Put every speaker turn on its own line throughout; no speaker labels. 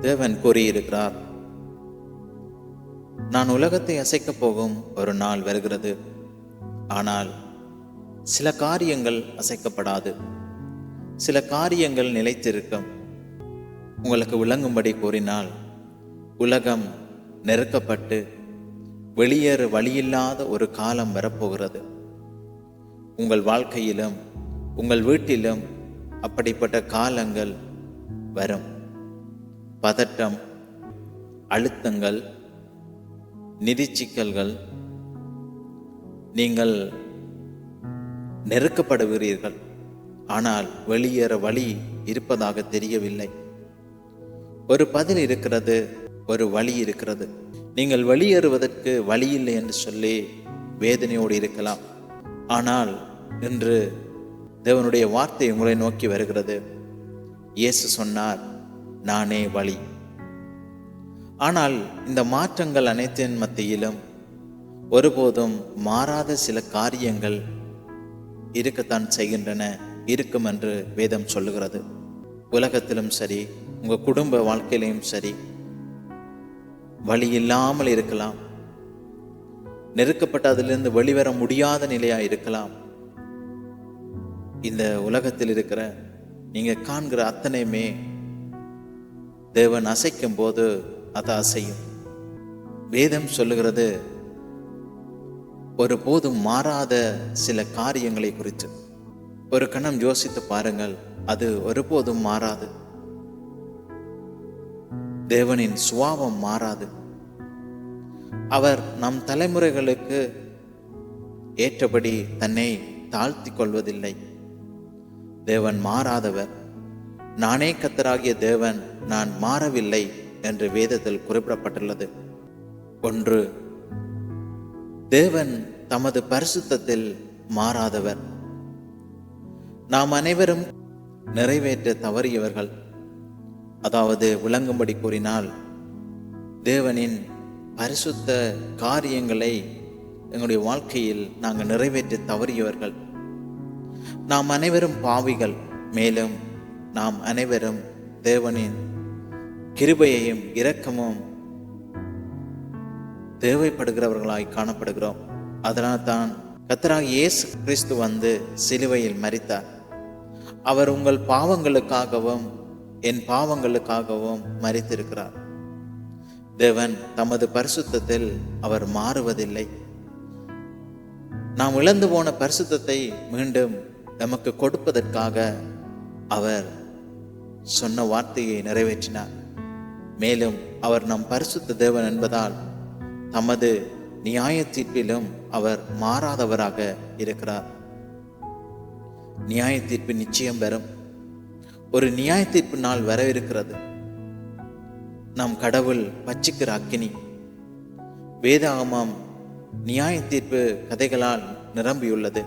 தேவன் கூறியிருக்கிறார். நான் உலகத்தை அசைக்கப் போகும் ஒரு நாள் வருகிறது. ஆனால் சில காரியங்கள் அசைக்கப்படாது. சில காரியங்கள் நிலைத்திருக்கும். உங்களுக்கு விளங்கும்படி கூறினால் உலகம் நெருக்கப்பட்டு வெளியேறு வழியில்லாத ஒரு காலம் வரப்போகிறது. உங்கள் வாழ்க்கையிலும் உங்கள் வீட்டிலும் அப்படிப்பட்ட காலங்கள் வரும். பதட்டம் அழுத்தங்கள் நிதி சிக்கல்கள் நீங்கள் நெருக்கப்படுகிறீர்கள். ஆனால் வெளியேற வழி இருப்பதாக தெரியவில்லை. ஒரு பதில் இருக்கிறது ஒரு வழி இருக்கிறது. நீங்கள் வெளியேறுவதற்கு வழி இல்லை என்று சொல்லி வேதனையோடு இருக்கலாம். ஆனால் இன்று தேவனுடைய வார்த்தை உங்களை நோக்கி வருகிறது. இயேசு சொன்னார் நானே வழி. ஆனால் இந்த மாற்றங்கள் அனைத்தின் மத்தியிலும் ஒருபோதும் மாறாத சில காரியங்கள் இருக்கத்தான் செய்கின்றன இருக்கும் என்று வேதம் சொல்லுகிறது. உலகத்திலும் சரி உங்கள் குடும்ப வாழ்க்கையிலையும் சரி வழி இல்லாமல் இருக்கலாம். நெருக்கப்பட்ட அதிலிருந்து வெளிவர முடியாத நிலையாக இருக்கலாம். இந்த உலகத்தில் இருக்கிற நீங்கள் காண்கிற அத்தனையுமே தேவன் அசைக்கும் போது அது அசையும். வேதம் சொல்லுகிறது ஒருபோதும் மாறாத சில காரியங்களை குறித்து. ஒரு கணம் யோசித்து பாருங்கள் அது ஒருபோதும் மாறாது. தேவனின் சுவாவம் மாறாது. அவர் நம் தலைமுறைகளுக்கு ஏற்றபடி தன்னை தாழ்த்தி கொள்வதில்லை. தேவன் மாறாதவர். நானே கத்தராகிய தேவன் நான் மாறவில்லை என்று வேதத்தில் குறிப்பிடப்பட்டுள்ளது. ஒன்று தேவன் தமது பரிசுத்தத்தில் மாறாதவர். நாம் அனைவரும் நிறைவேற்ற தவறியவர்கள். அதாவது விளங்கும்படி கூறினால் தேவனின் பரிசுத்த காரியங்களை எங்களுடைய வாழ்க்கையில் நாங்கள் நிறைவேற்ற தவறியவர்கள். நாம் அனைவரும் பாவிகள் மேலும் நாம் அனைவரும் தேவனின் கிருபையையும் இரக்கமும் தேவைப்படுகிறவர்களாய் காணப்படுகிறோம். அதனால் தான் கத்தராக இயேசு கிறிஸ்து வந்து சிலுவையில் மறித்தார் அவர் உங்கள் பாவங்களுக்காகவும் என் பாவங்களுக்காகவும் மறித்திருக்கிறார் தேவன் தமது பரிசுத்தத்தில் அவர் மாறுவதில்லை. நாம் இழந்து போன பரிசுத்தத்தை மீண்டும் நமக்கு கொடுப்பதற்காக அவர் சொன்ன வார்த்தையை நிறைவேற்றினார். மேலும் அவர் நம் பரிசுத்த தேவன் என்பதால் தமது நியாய தீர்ப்பிலும் அவர் மாறாதவராக இருக்கிறார். நியாய தீர்ப்பு நிச்சயம் வரும் ஒரு நியாய தீர்ப்பு நாள் வரவிருக்கிறது. நம் கடவுள் பச்சிக்கிற அக்கினி. வேதாகமம் நியாய தீர்ப்பு கதைகளால் நிரம்பியுள்ளது.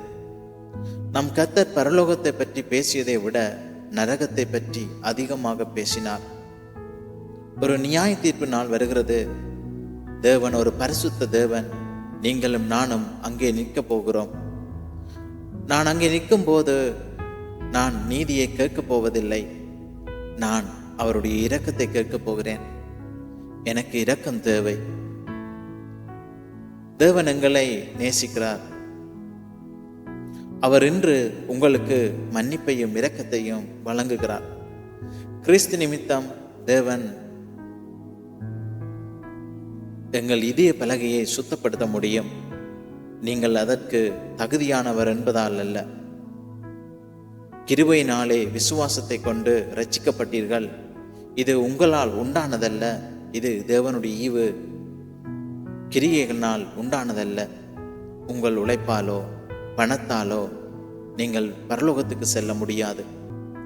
நம் கத்தர் பரலோகத்தை பற்றி பேசியதை விட நரகத்தை பற்றி அதிகமாக பேசினார். ஒரு நியாய தீர்ப்பு நாள் வருகிறது. தேவன் ஒரு பரிசுத்த தேவன் நீங்களும் நானும் அங்கே நிற்கப் போகிறோம். நான் அங்கே நிற்கும் போது நான் நீதியை கேட்கப் போவதில்லை. நான் அவருடைய இரக்கத்தை கேட்கப் போகிறேன். எனக்கு இரக்கம் தேவை. தேவன் எங்களை நேசிக்கிறார். அவர் இன்று உங்களுக்கு மன்னிப்பையும் இரக்கத்தையும் வழங்குகிறார். கிறிஸ்து நிமித்தம் தேவன் எங்கள் இதய பலகையை சுத்தப்படுத்த முடியும். நீங்கள் அதற்கு தகுதியானவர் என்பதால் அல்ல. கிருபையினாலே விசுவாசத்தை கொண்டு ரட்சிக்கப்பட்டீர்கள் இது உங்களால் உண்டானதல்ல. இது தேவனுடைய ஈவு. கிரியைகளினால் உண்டானதல்ல. உங்கள் உழைப்பாலோ பணத்தாலோ நீங்கள் பரலோகத்துக்கு செல்ல முடியாது.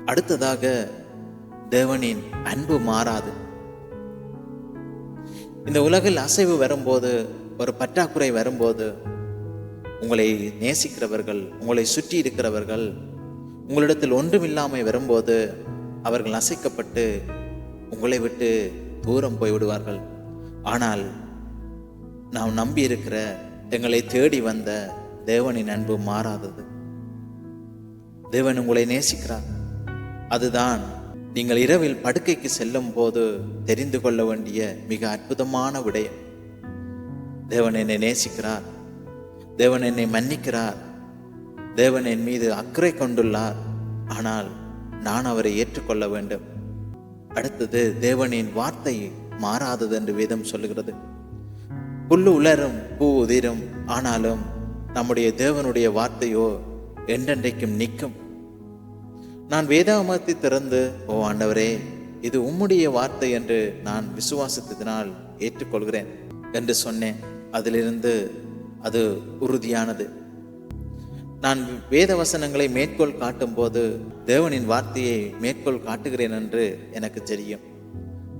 அடுத்ததாக தேவனின் அன்பு மாறாது. இந்த உலகில் அசைவு வரும்போது ஒரு பற்றாக்குறை வரும்போது உங்களை நேசிக்கிறவர்கள் உங்களை சுற்றி இருக்கிறவர்கள் உங்களிடத்தில் ஒன்றுமில்லாமை வரும்போது அவர்கள் அசைக்கப்பட்டு உங்களை விட்டு தூரம் போய்விடுவார்கள். ஆனால் நாம் நம்பி இருக்கிற எங்களை தேடி வந்த தேவனின் அன்பு மாறாதது. தேவன் உங்களை நேசிக்கிறார். அதுதான் நீங்கள் இரவில் படுக்கைக்கு செல்லும் போது தெரிந்து கொள்ள வேண்டிய மிக அற்புதமான விடயம். தேவன் என்னை நேசிக்கிறார். தேவன் என்னை மன்னிக்கிறார். தேவன் என் மீது அக்கறை கொண்டுள்ளார். ஆனால் நான் அவரை ஏற்றுக்கொள்ள வேண்டும். அடுத்தது தேவனின் வார்த்தை மாறாதது என்று வேதம் சொல்லுகிறது. புல்லு உலரும் பூ உதிரும் ஆனாலும் நம்முடைய தேவனுடைய வார்த்தையோ என்றென்றைக்கும் நிற்கும். நான் வேதாமத்தை திறந்து ஓ ஆண்டவரே இது உம்முடைய வார்த்தை என்று நான் விசுவாசத்தினால் ஏற்றுக்கொள்கிறேன் என்று சொன்னேன். அதிலிருந்து அது உறுதியானது. நான் வேத வசனங்களை மேற்கோள் காட்டும் போது தேவனின் வார்த்தையை மேற்கோள் காட்டுகிறேன் என்று எனக்கு தெரியும்.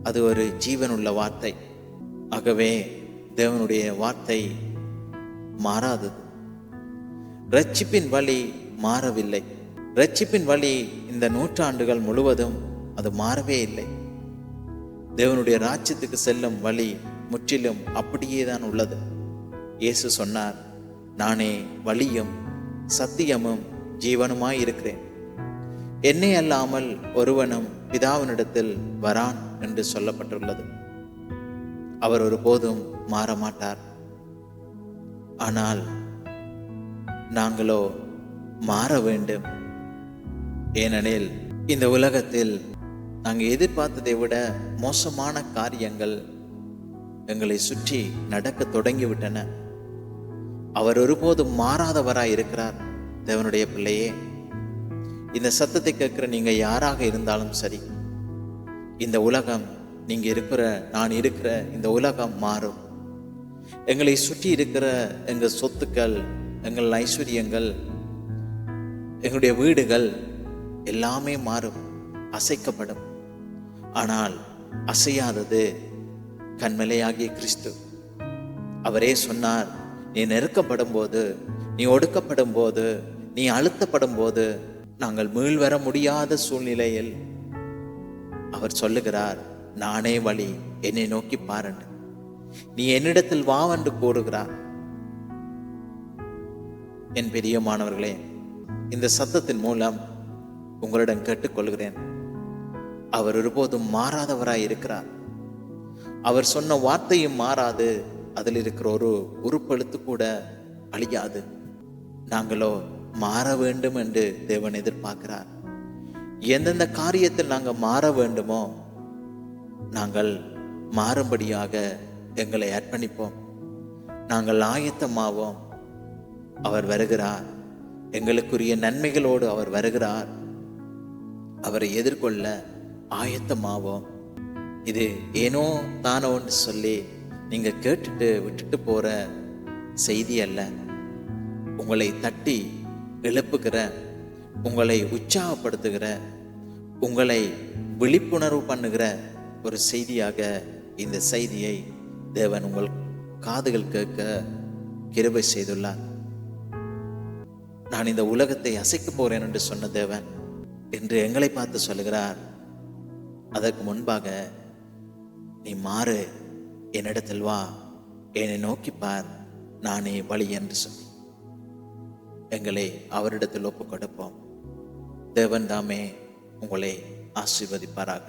அது ஒரு ஜீவனுள்ள வார்த்தை. ஆகவே தேவனுடைய வார்த்தை மாறாதது. ரட்சிப்பின் வழி மாறவில்லை. ரட்சிப்பின் வழி இந்த நூற்றாண்டுகள் முழுவதும் அது மாறவே இல்லை. தேவனுடைய ராஜ்யத்துக்கு செல்லும் வழி முற்றிலும் அப்படியே தான் உள்ளது. இயேசு சொன்னார் நானே வழியும் சத்தியமும் ஜீவனுமாய் இருக்கிறேன். என்னை அல்லாமல் ஒருவனும் பிதாவினிடத்தில் வரான் என்று சொல்லப்பட்டுள்ளது. அவர் ஒருபோதும் மாற மாட்டார். ஆனால் நாங்களோ மாற வேண்டும். ஏனெனில் இந்த உலகத்தில் நாங்கள் எதிர்பார்த்ததை விட மோசமான காரியங்கள் எங்களை சுற்றி நடக்க தொடங்கிவிட்டன. அவர் ஒருபோதும் மாறாதவராய் இருக்கிறார் தேவனுடைய பிள்ளையே. இந்த சத்தத்தை கேட்கிற நீங்க யாராக இருந்தாலும் சரி இந்த உலகம் நீங்க இருக்கிற நான் இருக்கிற இந்த உலகம் மாறும். எங்களை சுற்றி இருக்கிற எங்கள் சொத்துக்கள் எங்கள் ஐஸ்வர்யங்கள் எங்களுடைய வீடுகள் எல்லாமே மாறும் அசைக்கப்படும். ஆனால் அசையாதது கண்மலையாகிய கிறிஸ்து. அவரே சொன்னார் நீ நெருக்கப்படும் போது நீ ஒடுக்கப்படும் போது நீ அழுத்தப்படும் போது நாங்கள் மீள்வர முடியாத சூழ்நிலையில் அவர் சொல்லுகிறார் நானே வழி என்னை நோக்கி பாருன்னு. நீ என்னிடத்தில் வா என்று கூறுகிறார். என் பெரியமானவர்களே இந்த சத்தத்தின் மூலம் உங்களிடம் கேட்டுக்கொள்கிறேன். அவர் ஒருபோதும் மாறாதவராய் இருக்கிறார். அவர் சொன்ன வார்த்தையும் மாறாது அதில் இருக்கிற ஒரு உருப்பெழுத்து கூட அழியாது. நாங்களோ மாற வேண்டும் என்று தேவன் எதிர்பார்க்கிறார். எந்தெந்த காரியத்தில் நாங்கள் மாற வேண்டுமோ நாங்கள் மாறும்படியாக எங்களை அர்ப்பணிப்போம். நாங்கள் ஆயத்தமாவோம். அவர் வருகிறார். எங்களுக்குரிய நன்மைகளோடு அவர் வருகிறார். அவரை எதிர்கொள்ள ஆயத்தமாவோம். இது ஏனோ தானோன்னு சொல்லி நீங்கள் கேட்டுட்டு விட்டுட்டு போகிற செய்தி அல்ல. உங்களை தட்டி எழுப்புகிற உங்களை உற்சாகப்படுத்துகிற உங்களை விழிப்புணர்வு பண்ணுகிற ஒரு செய்தியாக இந்த செய்தியை தேவன் உங்கள் காதுகள் கேட்க கிருபை செய்துள்ளார். நான் இந்த உலகத்தை அசைக்க போகிறேன் என்று சொன்ன தேவன் என்று எங்களை பார்த்து சொல்லுகிறார். அதற்கு முன்பாக நீ மாறு என்னிடத்தில் வா என்னை நோக்கி பார் நானே வழி என்று சொல்லி எங்களை அவரிடத்தில் ஒப்புக் கொடுப்போம் தேவன் தாமே உங்களை ஆசீர்வதிப்பாராக.